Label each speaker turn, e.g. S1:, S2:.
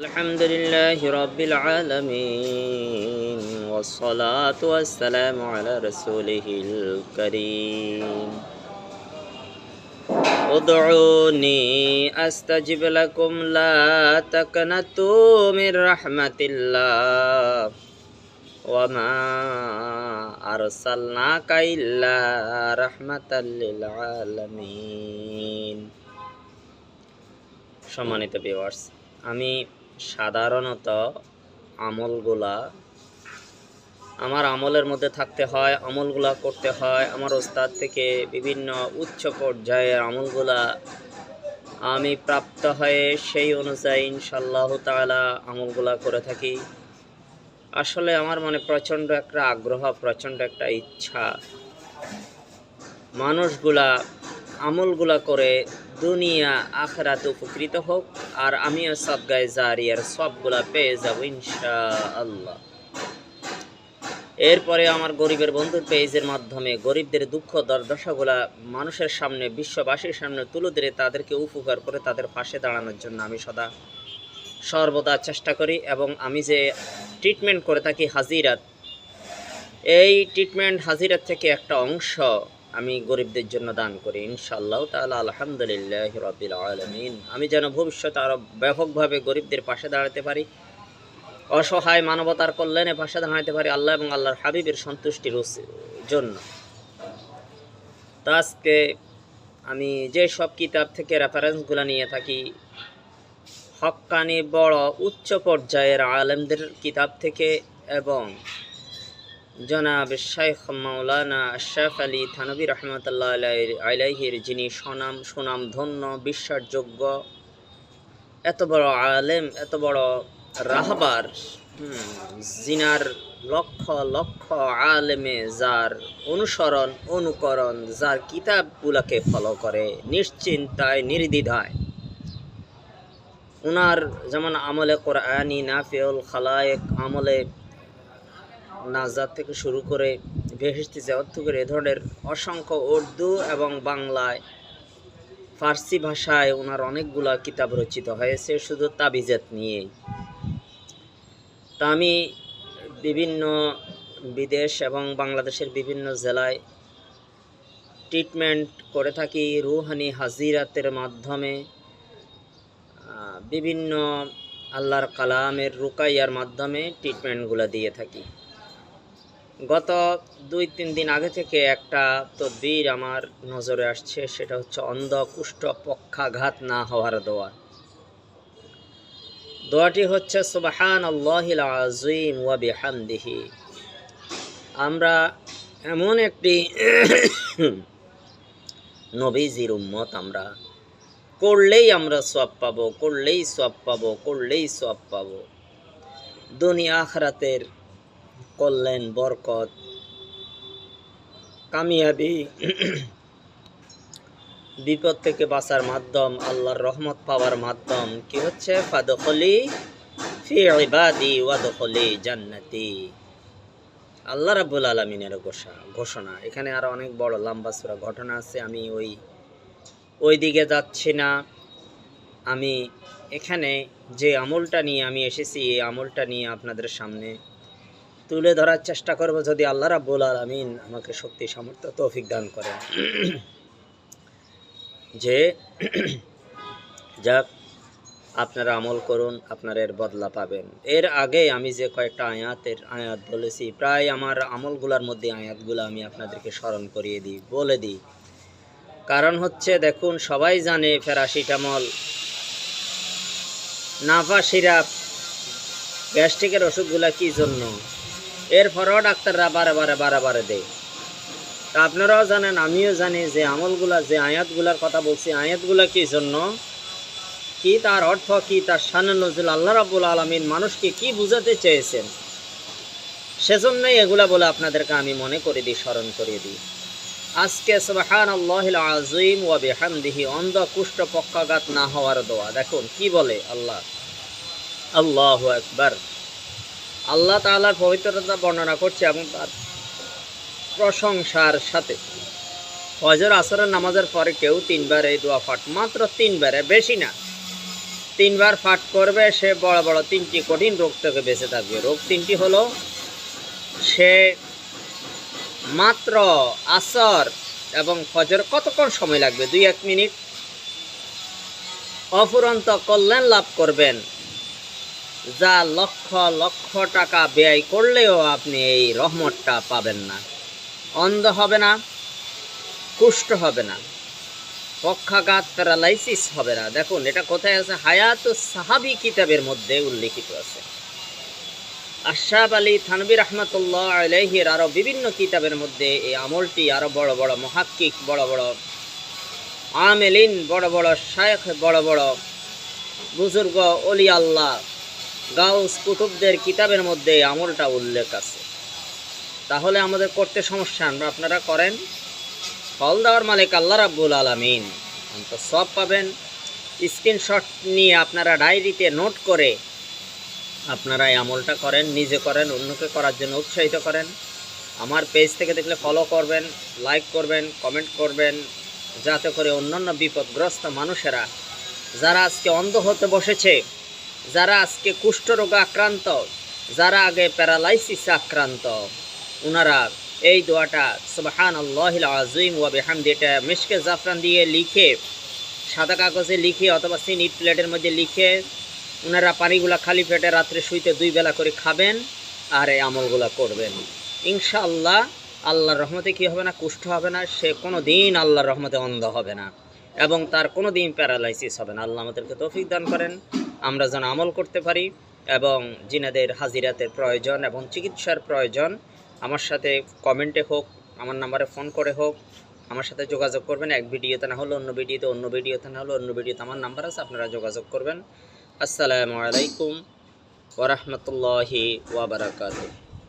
S1: الحمد لله رب العالمين والصلاة والسلام على رسوله الكريم ادعوني أستجب لكم لا تقنطوا من رحمة الله وما أرسلناك إلا رحمة للعالمين সম্মানিত ভিউয়ার্স আমি সাধারণত আমলগুলা আমার আমলের মধ্যে থাকতে হয়, আমলগুলা করতে হয়। আমার ওস্তাদ থেকে বিভিন্ন উচ্চ পর্যায়ের আমলগুলা আমি প্রাপ্ত হয়ে সেই অনুযায়ী ইনশাল্লাহ তাআলা আমলগুলা করে থাকি। আসলে আমার মনে প্রচণ্ড একটা আগ্রহ, প্রচণ্ড একটা ইচ্ছা। মানুষগুলা আমলগুলা করে দুনিয়া, আখরাত উপকৃত হোক আর আমিও সব সদগায় জারিয়ার সবগুলা পেয়ে যাব ইনশা আল্লাহ এরপরে আমার গরিবের বন্ধুর পেজের মাধ্যমে গরিবদের দুঃখ, দর্দশাগুলা মানুষের সামনে, বিশ্ববাসীর সামনে তুলে ধরে তাদেরকে উপকার করে তাদের পাশে দাঁড়ানোর জন্য আমি সদা সর্বদা চেষ্টা করি এবং আমি যে ট্রিটমেন্ট করে থাকি হাজিরাত, এই ট্রিটমেন্ট হাজিরাত থেকে একটা অংশ আমি গরিবদের জন্য দান করি, ইনশাআল্লাহ তাআলা, আলহামদুলিল্লাহ রবিল আলমিন। আমি যেন ভবিষ্যতে আরও ব্যাপকভাবে গরিবদের পাশে দাঁড়াতে পারি, অসহায় মানবতার কল্যাণে পাশে দাঁড়াতে পারি আল্লাহ এবং আল্লাহর হাবিবের সন্তুষ্টির জন্য। তো আজকে আমি যে সব কিতাব থেকে রেফারেন্সগুলো নিয়ে থাকি হক্কানি বড় উচ্চ পর্যায়ের আলেমদের কিতাব থেকে এবং জনাব শেখ মাওলানা আশরাফ আলী থানবী রহমতুল্লাহ আলাইহির যিনি সুনাম সুনাম ধন্য বিশ্বাসযোগ্য, এত বড় আলেম, এত বড় রাহবার জিনার লক্ষ লক্ষ আলেমে যার অনুসরণ, অনুকরণ, যার কিতাবগুলোকে ফলো করে নিশ্চিন্তায়, নির্দ্বিধায়। ওনার যেমন আমলে কোরআনি নাফিউল খালায়েক, আমলে নাজাদ থেকে শুরু করে বেহেস্তি যাওয়ার থেকে এ ধরনের অসংখ্য উর্দু এবং বাংলায় ফার্সি ভাষায় ওনার অনেকগুলা কিতাব রচিত হয়েছে, শুধু তাবিজাত নিয়েই। তা আমি বিভিন্ন বিদেশ এবং বাংলাদেশের বিভিন্ন জেলায় ট্রিটমেন্ট করে থাকি, রুহানি হাজিরাতের মাধ্যমে বিভিন্ন আল্লাহর কালামের রুকাইয়ার মাধ্যমে ট্রিটমেন্টগুলো দিয়ে থাকি। গত দুই তিন দিন আগে থেকে একটা তদবির আমার নজরে আসছে, সেটা হচ্ছে অন্ধ কুষ্ঠ পক্ষাঘাত না হওয়ার দোয়া। দোয়াটি হচ্ছে সুবাহান আল্লাহিল আজিম আমরা এমন একটি নবীজির উম্মত আমরা। করলেই আমরা সব পাবো, করলেই সব পাবো, করলেই সব পাবো। দুনিয়া আখরাতের কল্যাণ, বরকত, কামিয়াবি বিপদ থেকে বাঁচার মাধ্যম, আল্লাহর রহমত পাওয়ার মাধ্যম কি হচ্ছে? ফাদখলি ফি ইবাদি ওয়াদখলি জান্নাতি। আল্লাহ রাব্বুল আলামিনের ঘোষা, ঘোষণা। এখানে আরও অনেক বড় লম্বা সুরা ঘটনা আছে, আমি ওই ওই দিকে যাচ্ছি না। আমি এখানে যে আমলটা নিয়ে আমি এসেছি, এই আমলটা নিয়ে আপনাদের সামনে তুলে ধরার চেষ্টা করব যদি আল্লাহ রাব্বুল আলামিন আমাকে শক্তি, সামর্থ্য, তৌফিক দান করেন। যে, যাক, আপনারা আমল করুন, আপনারা এর বদলা পাবেন। এর আগে আমি যে কয়েকটা আয়াতের আয়াত বলেছি, প্রায় আমার আমলগুলোর মধ্যে আয়াতগুলো আমি আপনাদেরকে স্মরণ করিয়ে দিই, বলে দিই। কারণ হচ্ছে, দেখুন, সবাই জানে ফেরাসিটামল নাফা সিরাপ গ্যাস্ট্রিকের ওষুধগুলা কি জন্য? এরপরেও ডাক্তাররা বারে বারে বারে বারে দেয়। তা আপনারাও জানেন, আমিও জানি যে আমলগুলা, যে আয়াতগুলার কথা বলছি, আয়াতগুলা কি জন্য? কি তার অর্থ, কি তার শান নজরুল আল্লাহ রাবুল আলমিন মানুষকে কি বুঝাতে চেয়েছেন? সেজন্যই এগুলা বলে আপনাদেরকে আমি মনে করে দিই, স্মরণ করিয়ে দিই। আজকে সুবহান আল্লাহিল আজিম ওয়া বিহামদিহি অন্ধ কুষ্ঠ পক্ষাঘাত না হওয়ার দোয়া। দেখুন, কি বলে আল্লাহ? আল্লাহ একবার আল্লাহ তাআলার পবিত্রতা বর্ণনা করছে এবং তার প্রশংসার সাথে। ফজর আসরের নামাজের পরে কেউ তিনবার এই দোয়া পাঠ, মাত্র তিনবারে, বেশি না। তিনবার পাঠ করবে, সে বড় বড় তিনটি কঠিন রোগ থেকে বেঁচে থাকবে। রোগ তিনটি হলো, সে মাত্র আসর এবং ফজর কতক্ষণ সময় লাগবে? দুই এক মিনিট। অফুরন্ত কল্যাণ লাভ করবেন। যা লক্ষ লক্ষ টাকা ব্যয় করলেও আপনি এই রহমতটা পাবেন না। অন্ধ হবে না, কুষ্ঠ হবে না, পক্ষাঘাত প্যারালাইসিস হবে না। দেখুন, এটা কোথায় আছে? হায়াত সাহাবি কিতাবের মধ্যে উল্লেখিত আছে। আশরাফ আলী থানবী রহমতুল্লাহ আলহির আরও বিভিন্ন কিতাবের মধ্যে এই আমলটি আরও বড় বড় মহাক্কিক, বড় বড় আমেলিন, বড় বড় শায়েখ, বড় বড় বুজুর্গ অলি আল্লাহ গাউস কুতুবদের কিতাবের মধ্যে এই আমলটা উল্লেখ আছে। তাহলে আমাদের করতে সমস্যা, আমরা আপনারা করেন। ফল দেওয়ার মালিক আল্লাহ রাব্বুল আলমিন। অন্ত সব পাবেন। স্ক্রিনশট নিয়ে আপনারা ডায়েরিতে নোট করে আপনারা এই আমলটা করেন, নিজে করেন, অন্যকে করার জন্য উৎসাহিত করেন। আমার পেজ থেকে দেখলে ফলো করবেন লাইক করবেন কমেন্ট করবেন, যাতে করে অন্যান্য বিপদগ্রস্ত মানুষেরা, যারা আজকে অন্ধ হতে বসেছে যারা আজকে কুষ্ঠরোগে আক্রান্ত, যারা আগে প্যারালাইসিসে আক্রান্ত ওনারা এই দোয়াটা সুবাহান আল্লাহিল আজিম মিশকে জাফরান দিয়ে লিখে, সাদা কাগজে লিখে অথবা সিনিট প্লেটের মধ্যে লিখে ওনারা পানিগুলা খালি পেটে রাত্রে শুইতে দুই বেলা করে খাবেন আর এই আমলগুলা করবেন। ইনশাআল্লাহ আল্লাহর রহমতে কি হবে না, কুষ্ঠ হবে না, সে কোনো দিন আল্লাহর রহমতে অন্ধ হবে না এবং তার কোনো দিন প্যারালাইসিস হবে না। আল্লাহ আমাদেরকে তৌফিক দান করেন। আমরা যেন আমল করতে পারি এবং জিনাদের হাজিরাতের প্রয়োজন এবং চিকিৎসার প্রয়োজন। আমার সাথে কমেন্টে হোক, আমার নাম্বারে ফোন করে হোক, আমার সাথে যোগাযোগ করবেন। এক ভিডিওতে না হলে অন্য ভিডিওতে অন্য ভিডিওতে না হলে অন্য ভিডিওতে আমার নাম্বার আছে, আপনারা যোগাযোগ করবেন। আসসালামু আলাইকুম ওরহমতুল্লাহি ওয়াবারাকাতুহ